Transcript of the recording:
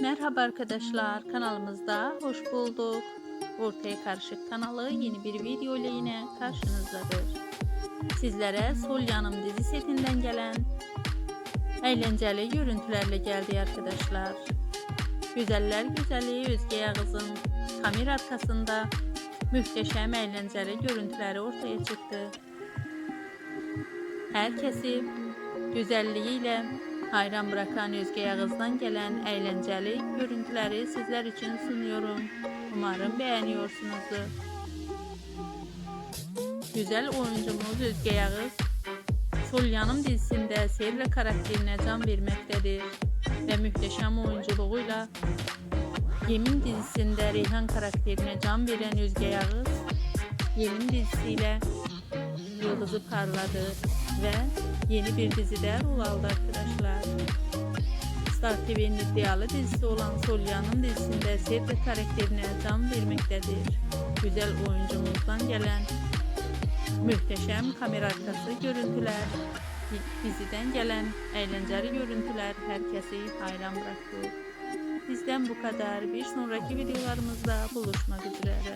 Merhaba arkadaşlar kanalımızda hoş bulduk. Ortaya Karışık kanalı yeni bir video ile yine karşınızdadır. Sizlere Sol Yanım dizi setinden gelen eğlenceli görüntülerle geldi arkadaşlar. Güzeller güzeli Özge Yağız'ın kamera arkasında muhteşem eğlenceli görüntüleri ortaya çıktı. Herkesi güzelliğiyle hayran bırakan Özge Yağız'dan gelen eğlenceli görüntüleri sizler için sunuyorum. Umarım beğeniyorsunuzdur. Güzel oyuncumuz Özge Yağız, Sol dizisinde Sevre karakterine can vermektedir ve muhteşem oyunculuğuyla Yemin dizisinde Reyhan karakterine can veren Özge Yağız, Yemin dizisiyle yıldızı parladı ve yeni bir dizide rol aldı arkadaşlar. Star TV'nin iddialı dizisi olan Solyan'ın dizisinde Sevde karakterine can vermektedir. Güzel oyuncumuzdan gelen muhteşem kamera arkası görüntüler, diziden gelen eğlenceli görüntüler herkesi hayran bıraktı. Bizden bu kadar. Bir sonraki videolarımızda buluşmak üzere.